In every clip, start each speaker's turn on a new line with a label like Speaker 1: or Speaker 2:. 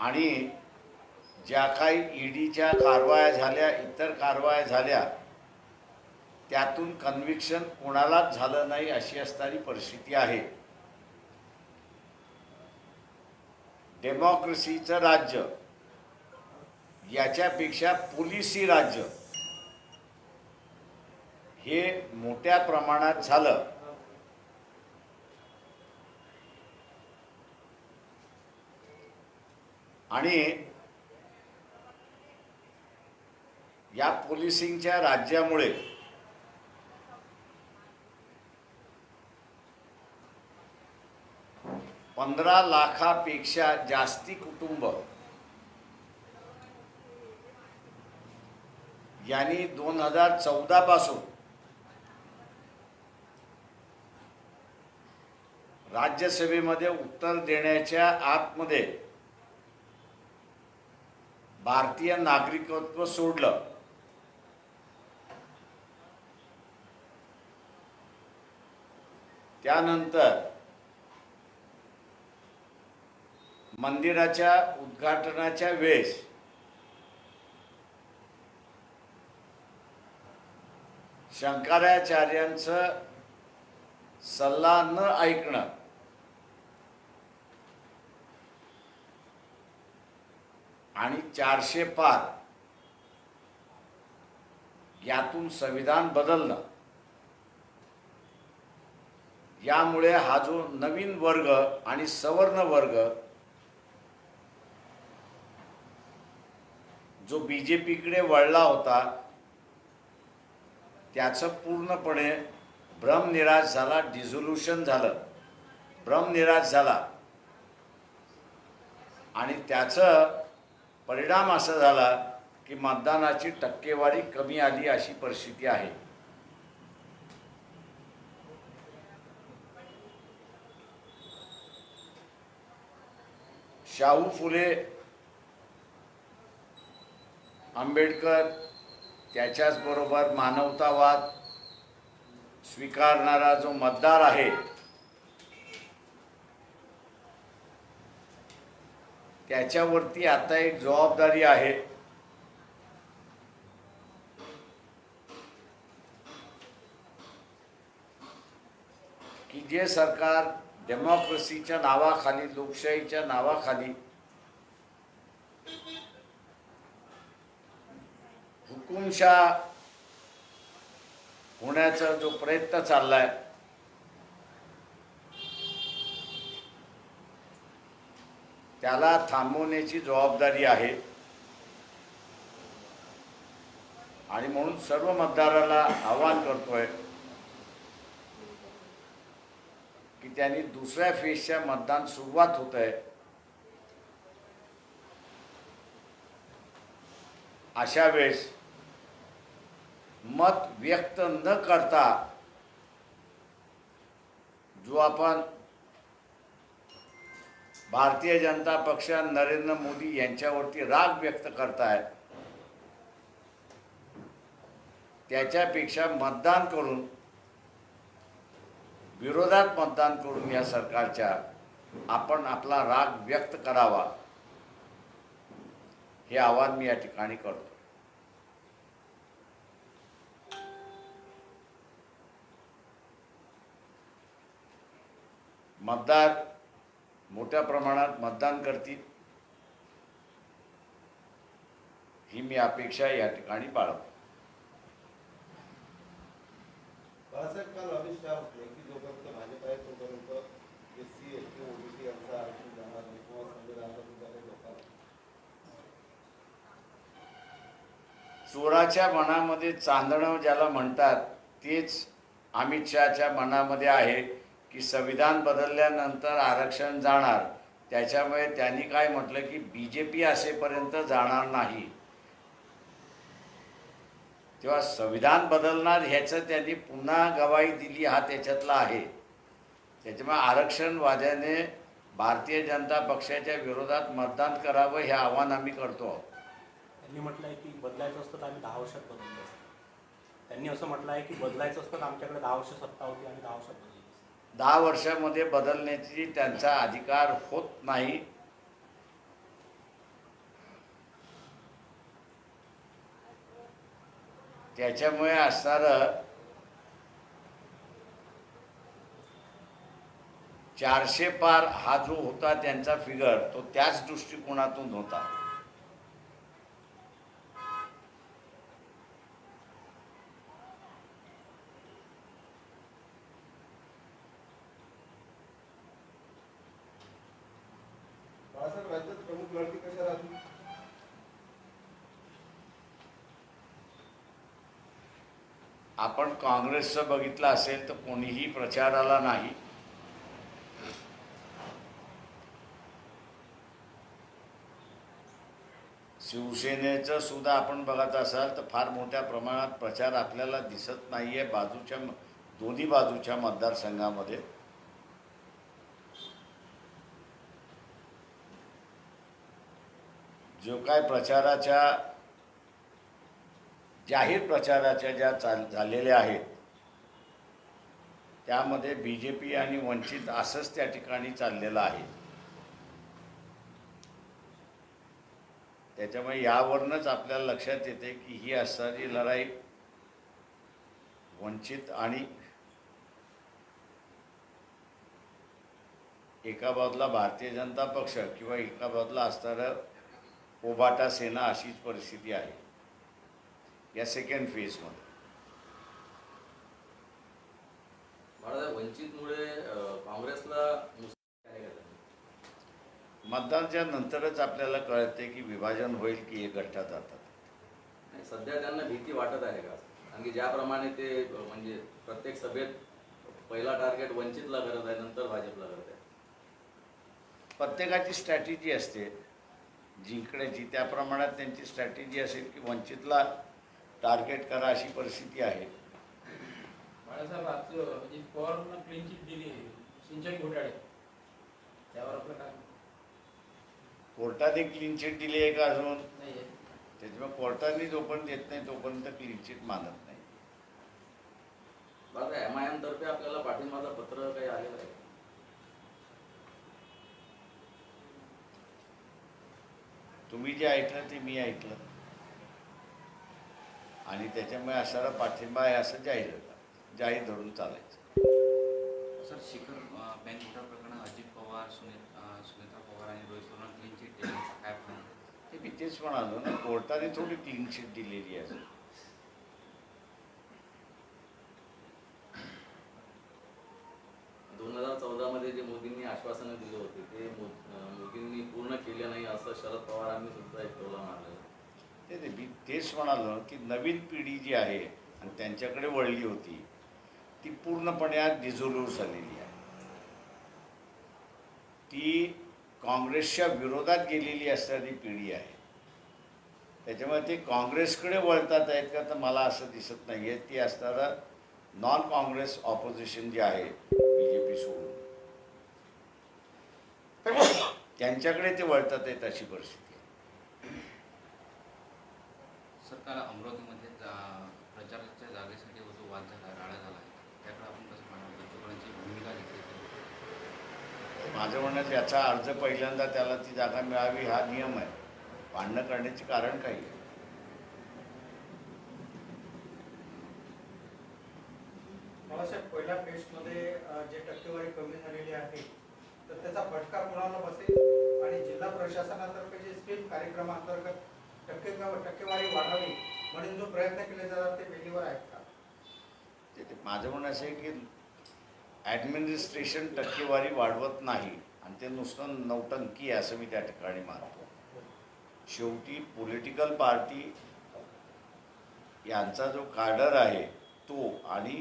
Speaker 1: आणि ज्या काही ईडीच्या कारवाया झाल्या इतर कारवाया झाल्या त्यातून कन्व्हिक्शन कोणालाच झालं नाही अशी असणारी परिस्थिती आहे. डेमोक्रेसीचं राज्य याच्यापेक्षा पोलिसी राज्य हे मोठ्या प्रमाणात झालं. आणि या पोलिसिंगच्या राज्यामुळे पंधरा लाखापेक्षा जास्ती कुटुंब यांनी दोन हजार चौदा पासून राज्यसभेमध्ये उत्तर देण्याच्या आतमध्ये भारतीय नागरिकत्व सोडलं. त्यानंतर मंदिराच्या उद्घाटनाच्या वेळेस शंकराचार्यांचं सल्ला न ऐकणं आणि चारशे पार. यातून संविधान बदलणं. यामुळे हा जो नवीन वर्ग आणि सवर्ण वर्ग जो बी जे पीकडे वळला होता त्याचं पूर्णपणे भ्रमनिराश झाला डिझोल्युशन झालं. भ्रमनिराश झाला. आणि त्याचं परिणाम असा झाला की मतदानाची टक्केवारी कमी आली अशी परिस्थिती आहे. शाहू फुले आंबेडकर त्याच्याचबरोबर मानवतावाद स्वीकारणारा जो मतदार आहे त्याच्यावरती आता एक जबाबदारी आहे. की जे सरकार डेमोक्रेसीच्या नावाखाली लोकशाहीच्या नावाखाली हुकुमशाह होण्याचा जो प्रयत्न चाललाय त्याला थांबवण्याची जबाबदारी आहे. आणि म्हणून सर्व मतदाराला आवाहन करतोय की त्यांनी दुसऱ्या फेजच्या मतदान सुरुवात होत आहे अशा वेळेस मत व्यक्त न करता जो आपण भारतीय जनता पक्ष नरेंद्र मोदी यांच्यावरती राग व्यक्त करतायत. त्याच्यापेक्षा मतदान करून विरोधात मतदान करून या सरकारच्या आपण आपला राग व्यक्त करावा. हे आवाहन मी या ठिकाणी करतो. मतदार मोठ्या प्रमाणात मतदान करतील. ही मी अपेक्षा या ठिकाणी बाळगतो.
Speaker 2: बाळासाहेब काल अमित शहा म्हटले की जोपर्यंत भाजप आहे तोपर्यंत S C S T OBC यांचं आरक्षण जाणार नाही. किंवा संविधानाला सुद्धा काही लोकांना
Speaker 1: चोराच्या मनामध्ये चांदणं ज्याला म्हणतात तेच अमित शहाच्या मनामध्ये आहे. की संविधान बदलल्यानंतर आरक्षण जाणार. त्याच्यामुळे त्यांनी काय म्हटलं की बी जे पी असेपर्यंत जाणार नाही. तेव्हा संविधान बदलणार ह्याचं त्यांनी पुन्हा गवाही दिली हा त्याच्यातला आहे. त्याच्यामुळे आरक्षणवाद्याने भारतीय जनता पक्षाच्या विरोधात मतदान करावं हे आव्हान आम्ही करतो आहोत.
Speaker 3: त्यांनी म्हटलं आहे की बदलायचं असतं तर आम्ही दहा वर्षात बदललं असतं. त्यांनी असं म्हटलं आहे की बदलायचं असतं तर आमच्याकडे दहा वर्ष सत्ता होती आणि दहा वर्षात बदलली.
Speaker 1: दहा वर्षामध्ये बदलण्याची त्यांचा अधिकार होत नाही. त्याच्यामुळे असणारं चारशे पार हा जो होता त्यांचा फिगर तो त्याच दृष्टिकोनातून होता. आपण काँग्रेसचं बघितलं असेल तर कोणीही प्रचाराला नाही. शिवसेनेचं सुद्धा आपण बघत असाल तर फार मोठ्या प्रमाणात प्रचार आपल्याला दिसत नाही आहे बाजूच्या दोन्ही बाजूच्या मतदारसंघामध्ये. जो काय प्रचाराच्या जाहीर प्रचाराच्या ज्या चाल झालेल्या आहेत त्यामध्ये बी जे पी आणि वंचित असंच त्या ठिकाणी चाललेलं आहे. त्याच्यामुळे यावरूनच आपल्याला लक्षात येते की ही असणारी लढाई वंचित आणि एका बाजूला भारतीय जनता पक्ष किंवा एका बाजूला असणारं ओबाटा सेना अशीच परिस्थिती आहे. या सेकंड फेजमध्ये
Speaker 4: वंचितमुळे काँग्रेसला
Speaker 1: मतदानच्या नंतरच आपल्याला कळते की विभाजन होईल की गठ्ठा जातात.
Speaker 4: आणि सध्या त्यांना भीती वाटत आहे का? कारण की ज्याप्रमाणे ते म्हणजे प्रत्येक सभेत पहिला टार्गेट वंचितला करत आहे नंतर भाजपला करत आहे.
Speaker 1: प्रत्येकाची स्ट्रॅटेजी असते. जिंकण्याची त्या प्रमाणात त्यांची स्ट्रॅटेजी असेल की वंचितला टार्गेट करा अशी परिस्थिती आहे.
Speaker 5: अजित पवारांना क्लीन चिट दिली आहे सिंचन घोटाळे त्यावर आपलं काय?
Speaker 1: कोर्टाने क्लीन चिट दिली आहे का अजून? त्याच्यामुळे कोर्टाने जोपर्यंत देत नाही तोपर्यंत क्लीन चिट मानत नाही.
Speaker 4: बाळासाहेब एम आय एम तर्फे आपल्याला पाठिंबाचं पत्र काही आलेलं आहे.
Speaker 1: तुम्ही जे ऐकलं ते मी ऐकलं. आणि त्याच्यामुळे असणारा पाठिंबा आहे असं जाहीर जाहीर धरून चालायचं.
Speaker 6: सर शिखर बँक घोटाळा प्रकरणात अजित पवार सुनीत अ, सुनीता पवार आणि रोहित पवार क्लीन चिट देण्याचा काय
Speaker 1: ते मी तेच म्हणालो ना कोर्टाने थोडी क्लीन चिट दिलेली आहे.
Speaker 4: दोन हजार चौदामध्ये जे मोदींनी आश्वासनं दिली होती ते मोदींनी पूर्ण केले नाही असं शरद पवारांनी सुद्धा एक टोला मारलेला
Speaker 1: ते ते मी तेच म्हणालं की नवीन पिढी जी आहे आणि त्यांच्याकडे वळली होती ती पूर्णपणे आज डिझोल्यूर झालेली आहे. ती काँग्रेसच्या विरोधात गेलेली असणारी पिढी आहे. त्याच्यामुळे ते काँग्रेसकडे वळतात आहेत का तर मला असं दिसत नाही आहे ती असणारं नॉन काँग्रेस ऑपोजिशन जे आहे बी जे पी सोडून. त्यांच्याकडे ते वळतात आहेत अशी परिस्थिती आहे
Speaker 6: सर काल अमरावतीमध्ये जा- प्रचाराच्या जागेसाठी जो वाद झाला राडा झाला आहे त्याकडे आपण कसं पाहणार? भूमिका घेतली
Speaker 1: माझं म्हणणं याचा अर्ज पहिल्यांदा त्याला ती जागा मिळावी हा नियम आहे. भांडणं करण्याचे कारण काही आहे.
Speaker 7: बाळासाहेब पहिल्या फेस्टमध्ये जे टक्केवारी कमी झालेली आहे तर त्याचा फटका कोणाला बसेल? आणि जिल्हा प्रशासनातर्फे जे स्वीप कार्यक्रमांतर्गत टक्के टक्केवारी वाढावी म्हणून जो प्रयत्न केले जातात ते वेळेवर आहेत का?
Speaker 1: ते माझं म्हणणं असं आहे की ॲडमिनिस्ट्रेशन टक्केवारी वाढवत नाही आणि ते नुसतं नौटंकी आहे असं मी त्या ठिकाणी मानतो. शेवटी पॉलिटिकल पार्टी यांचा जो कार्डर आहे तो आणि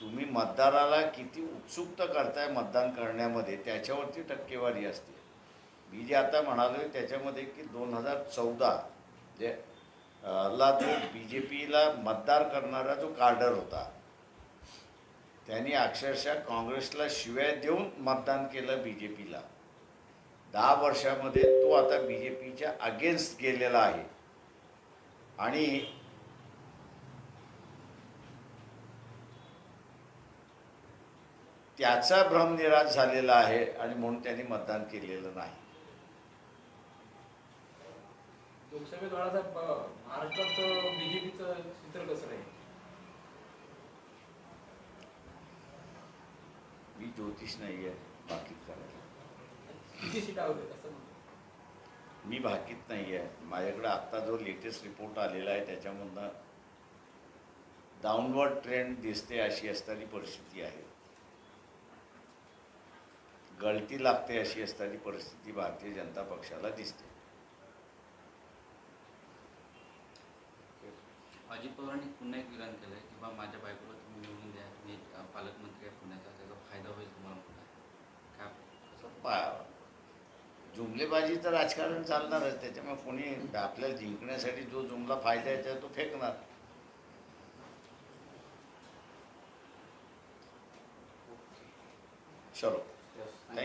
Speaker 1: तुम्ही मतदाराला किती उत्सुकता करताय मतदान करण्यामध्ये त्याच्यावरती टक्केवारी असते. मी जे आता म्हणालो त्याच्यामध्ये की दोन हजार चौदा जे ला जो बी जे पीला मतदार करणारा जो कार्डर होता त्यांनी अक्षरशः काँग्रेसला शिवाय देऊन मतदान केलं बी जे पीला. दहा वर्षामध्ये तो आता बी जे पीच्या अगेन्स्ट गेलेला आहे. आणि त्याचा भ्रमनिराश झालेला आहे आणि म्हणून त्यांनी मतदान केलेलं नाही.
Speaker 5: लोकसभेत बाळासाहेब महाराष्ट्रात बीजेपीचं चित्र कसं राहील?
Speaker 1: मी ज्योतिष नाही आहे भाकीत करायला.
Speaker 5: किती सीटा होते असं म्हणतो
Speaker 1: मी भाकीत नाही आहे. माझ्याकडे आत्ता जो लेटेस्ट रिपोर्ट आलेला आहे त्याच्यामधनं डाऊनवर्ड ट्रेंड दिसते अशी असणारी परिस्थिती आहे. गळती लागते अशी असणारी परिस्थिती भारतीय जनता पक्षाला दिसते.
Speaker 6: अजित पवारांनी पुन्हा एक विधान केलं आहे की बा माझ्या बायकोला तुम्ही निवडून द्या मी पालकमंत्री आहे पुण्याचा त्याचा फायदा होईल तुम्हाला पुन्हा. काय
Speaker 1: पा जुमलेबाजीचं राजकारण चालणारच त्याच्यामुळे कोणी आपल्याला जिंकण्यासाठी जो जुमला फायदा आहे त्या तो फेकणार. चलो. थँक्यू